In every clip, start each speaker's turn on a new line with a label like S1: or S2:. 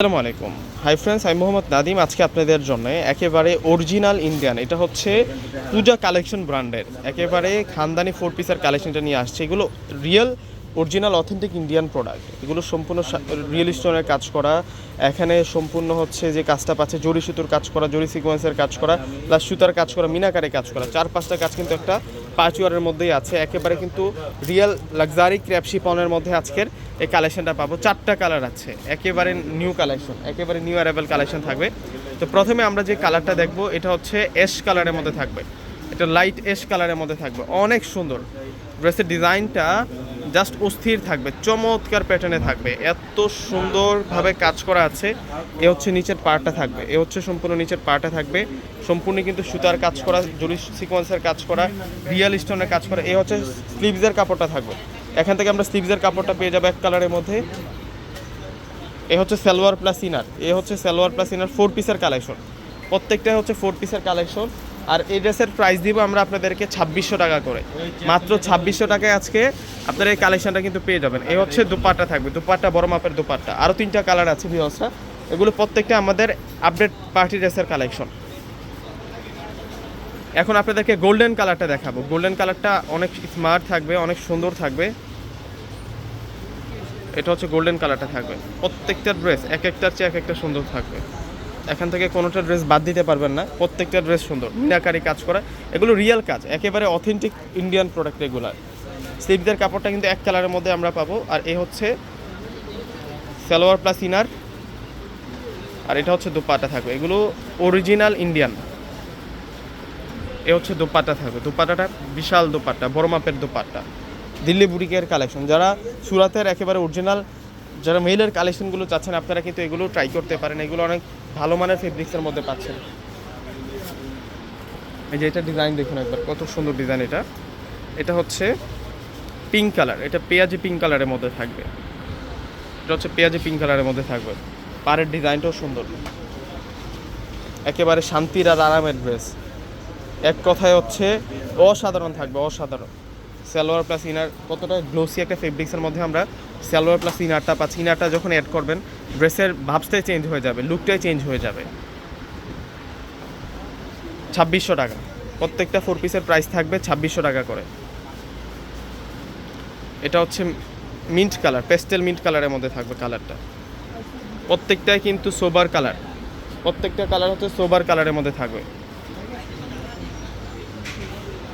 S1: আসসালামু আলাইকুম। Hi friends আমি মোহাম্মদ নাদিম আজকে আপনাদের জন্য একেবারে অরিজিনাল ইন্ডিয়ান এটা হচ্ছে পূজা কালেকশন ব্র্যান্ডের একেবারে খানদানি ফোর পিসের কালেকশনটা নিয়ে আসছে। এগুলো real original authentic Indian product এগুলো সম্পূর্ণ রিয়েল স্টোনের কাজ করা। এখানে সম্পূর্ণ হচ্ছে যে কাজটা পাচ্ছে জরি সুতোর কাজ করা জরি সিকোয়েন্সের কাজ করা প্লাস সুতার কাজ করা মিনাকারে কাজ করা। চার পাঁচটা কাজ কিন্তু একটা পাঁচওয়ারের মধ্যেই আছে। একেবারে কিন্তু রিয়েল লাক্সারি ক্র্যাপসি পনেরো মধ্যে আজকের এই কালেকশনটা পাবো। চারটা কালার আছে। একেবারে নিউ কালেকশন একেবারে নিউ অ্যারাইভেল কালেকশন থাকবে। তো প্রথমে আমরা যে কালারটা দেখব, এটা হচ্ছে এস কালারের মধ্যে থাকবে। এটা লাইট এস কালারের মধ্যে থাকবে। অনেক সুন্দর। ড্রেসের ডিজাইনটা জাস্ট অস্থির থাকবে, চমৎকার প্যাটার্নে থাকবে। এত সুন্দরভাবে কাজ করা আছে, এ হচ্ছে নিচের পার্টটা থাকবে, এ হচ্ছে সম্পূর্ণ নিচের পার্টটা থাকবে। সম্পূর্ণ কিন্তু সুতার কাজ করা, জরি সিকোয়েন্সের কাজ করা রিয়েল স্টোনের কাজ করা, এ হচ্ছে স্লিভসের কাপড়টা থাকবে। এখান থেকে আমরা স্লিভসের কাপড়টা পেয়ে যাব এক কালারের মধ্যে। এ হচ্ছে সালোয়ার প্লাস ইনার এ হচ্ছে সালোয়ার প্লাস ইনার ফোর পিসের কালেকশন প্রত্যেকটাই হচ্ছে ফোর পিসের কালেকশন আর এই ড্রেসের প্রাইস দিব আমরা আপনাদেরকে ছাব্বিশশো টাকা করে। মাত্র ছাব্বিশশো টাকায় আজকে আপনারা এই কালেকশনটা কিন্তু পেয়ে যাবেন। এই হচ্ছে দুপাট্টা থাকবে, দুপাট্টা, বড় মাপের দুপাট্টা। আরও তিনটা কালার আছে ভিওসরা এগুলো প্রত্যেকটা আমাদের আপডেট পার্টি ড্রেসের কালেকশন এখন আপনাদেরকে গোল্ডেন কালারটা দেখাবো। গোল্ডেন কালারটা অনেক স্মার্ট থাকবে, অনেক সুন্দর থাকবে। এটা হচ্ছে গোল্ডেন কালারটা থাকবে। প্রত্যেকটা ড্রেস এক একটার চেয়ে এক একটা সুন্দর থাকবে। এখান থেকে কোনোটা ড্রেস বাদ দিতে পারবেন না। প্রত্যেকটা ড্রেস সুন্দর। মিনাকারি কাজ করা। এগুলো রিয়েল কাজ। একেবারে অথেন্টিক ইন্ডিয়ান প্রোডাক্ট এগুলার স্লিভদের কাপড়টা কিন্তু এক কালারের মধ্যে আমরা পাবো। আর এ হচ্ছে সালোয়ার প্লাস ইনার আর এটা হচ্ছে দুপাটা থাকবে। এগুলো অরিজিনাল ইন্ডিয়ান এ হচ্ছে দুপাট্টা থাকবে। দুপাট্টাটা বিশাল দুপাট্টা বড় মাপের দুপাট্টা দিল্লি বুটিকের কালেকশন যারা সুরাতের একেবারে অরিজিনাল যারা মেলের কালেকশনগুলো চাচ্ছেন, আপনারা কিন্তু এগুলো ট্রাই করতে পারেন। এগুলো অনেক ভালো মানের ফেব্রিক্সের মধ্যে পাচ্ছেন। এই যে এটা ডিজাইন দেখুন একবার, কত সুন্দর ডিজাইন এটা। এটা হচ্ছে পিঙ্ক কালার এটা পেঁয়াজি পিঙ্ক কালারের মধ্যে থাকবে। এটা হচ্ছে পেঁয়াজি পিঙ্ক কালারের মধ্যে থাকবে। পাড়ের ডিজাইনটাও সুন্দর। একেবারে শান্তির আর আরামের ড্রেস এক কথায় হচ্ছে অসাধারণ থাকবে, অসাধারণ। সালোয়ার প্লাস ইনার কতটা গ্লোসি একটা ফেব্রিক্সের মধ্যে আমরা সালোয়ার প্লাস ইনারটা পাচ্ছি ইনারটা যখন অ্যাড করবেন ড্রেসের ভাবসটাই চেঞ্জ হয়ে যাবে লুকটাই চেঞ্জ হয়ে যাবে। ছাব্বিশশো টাকা। প্রত্যেকটা ফোর পিসের প্রাইস থাকবে ছাব্বিশশো টাকা করে। এটা হচ্ছে মিন্ট কালার পেস্টেল মিন্ট কালারের মধ্যে থাকবে কালারটা প্রত্যেকটাই কিন্তু সোবার কালার প্রত্যেকটা কালার হচ্ছে সোবার কালারের মধ্যে থাকবে।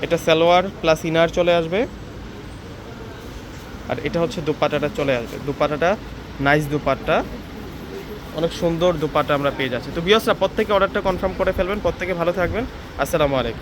S1: এটা সালোয়ার প্লাস ইনার চলে আসবে। আর এটা হচ্ছে দুপাটাটা চলে আসবে। দুপাটাটা নাইস দুপাট্টা। অনেক সুন্দর দুপাটা আমরা পেয়ে যাচ্ছি। তো বিয়সরা প্রত্যেকে অর্ডারটা কনফার্ম করে ফেলবেন। প্রত্যেকে ভালো থাকবেন। আসসালামু আলাইকুম।